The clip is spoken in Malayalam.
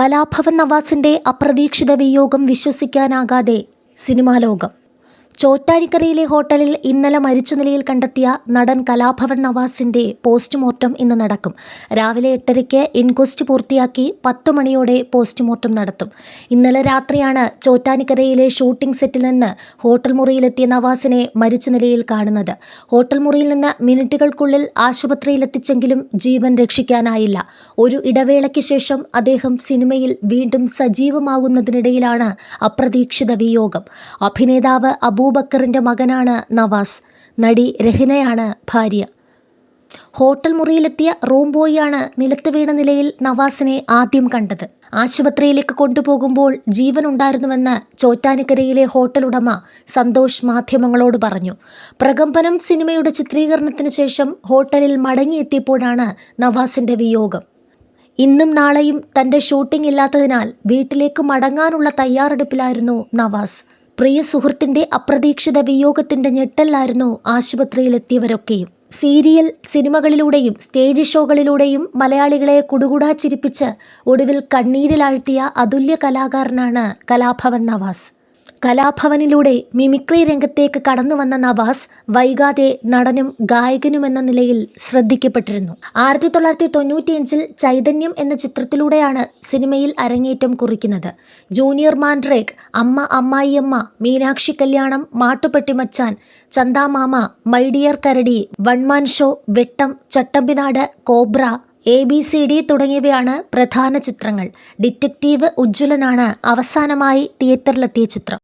കലാഭവൻ നവാസിന്റെ അപ്രതീക്ഷിത വിയോഗം വിശ്വസിക്കാനാകാതെ സിനിമാ ലോകം ചോറ്റാനിക്കരയിലെ ഹോട്ടലിൽ ഇന്നലെ മരിച്ച നിലയിൽ കണ്ടെത്തിയ നടൻ കലാഭവൻ നവാസിന്റെ പോസ്റ്റ്മോർട്ടം ഇന്ന് നടക്കും. രാവിലെ എട്ടരയ്ക്ക് ഇൻക്വസ്റ്റ് പൂർത്തിയാക്കി പത്ത് മണിയോടെ പോസ്റ്റ്മോർട്ടം നടത്തും. ഇന്നലെ രാത്രിയാണ് ചോറ്റാനിക്കരയിലെ ഷൂട്ടിംഗ് സെറ്റിൽ നിന്ന് ഹോട്ടൽ മുറിയിലെത്തിയ നവാസിനെ മരിച്ച നിലയിൽ കാണുന്നത്. ഹോട്ടൽ മുറിയിൽ നിന്ന് മിനിറ്റുകൾക്കുള്ളിൽ ആശുപത്രിയിലെത്തിച്ചെങ്കിലും ജീവൻ രക്ഷിക്കാനായില്ല. ഒരു ഇടവേളയ്ക്ക് ശേഷം അദ്ദേഹം സിനിമയിൽ വീണ്ടും സജീവമാകുന്നതിനിടയിലാണ് അപ്രതീക്ഷിത വിയോഗം. അഭിനേതാവ് അബൂബക്കറിന്റെ മകനാണ് നവാസ്. നടി രഹിനയാണ് ഭാര്യ. ഹോട്ടൽ മുറിയിലെത്തിയ റൂം ബോയിയാണ് നിലത്ത് വീണ നിലയിൽ നവാസിനെ ആദ്യം കണ്ടത്. ആശുപത്രിയിലേക്ക് കൊണ്ടുപോകുമ്പോൾ ജീവനുണ്ടായിരുന്നുവെന്ന് ചോറ്റാനിക്കരയിലെ ഹോട്ടൽ ഉടമ സന്തോഷ് മാധ്യമങ്ങളോട് പറഞ്ഞു. പ്രകമ്പനം സിനിമയുടെ ചിത്രീകരണത്തിന് ശേഷം ഹോട്ടലിൽ മടങ്ങിയെത്തിയപ്പോഴാണ് നവാസിന്റെ വിയോഗം. ഇന്നും നാളെയും തന്റെ ഷൂട്ടിംഗ് ഇല്ലാത്തതിനാൽ വീട്ടിലേക്ക് മടങ്ങാനുള്ള തയ്യാറെടുപ്പിലായിരുന്നു നവാസ്. പ്രിയ സുഹൃത്തിന്റെ അപ്രതീക്ഷിത വിയോഗത്തിന്റെ ഞെട്ടലായിരുന്നു ആശുപത്രിയിലെത്തിയവരൊക്കെയും. സീരിയൽ സിനിമകളിലൂടെയും സ്റ്റേജ് ഷോകളിലൂടെയും മലയാളികളെ കുടുകുടാ ചിരിപ്പിച്ച് ഒടുവിൽ കണ്ണീരിലാഴ്ത്തിയ അതുല്യ കലാകാരനാണ് കലാഭവൻ നവാസ്. കലാഭവനിലൂടെ മിമിക്രി രംഗത്തേക്ക് കടന്നു വന്ന നവാസ് വൈകാതെ നടനും ഗായകനുമെന്ന നിലയിൽ ശ്രദ്ധിക്കപ്പെട്ടിരുന്നു. ആയിരത്തി തൊള്ളായിരത്തി തൊണ്ണൂറ്റിയഞ്ചിൽ ചൈതന്യം എന്ന ചിത്രത്തിലൂടെയാണ് സിനിമയിൽ അരങ്ങേറ്റം കുറിക്കുന്നത്. ജൂനിയർ മാൻഡ്രേക്ക് അമ്മ അമ്മായിയമ്മ മീനാക്ഷി കല്യാണം Mattupetty Machan Chandamama my dear Karadi one man show Vettam Chattambinadu Cobra A B C D തുടങ്ങിയവയാണ് പ്രധാന ചിത്രങ്ങൾ. ഡിറ്റക്റ്റീവ് ഉജ്ജ്വലനാണ് അവസാനമായി തിയേറ്ററിലെത്തിയ ചിത്രം.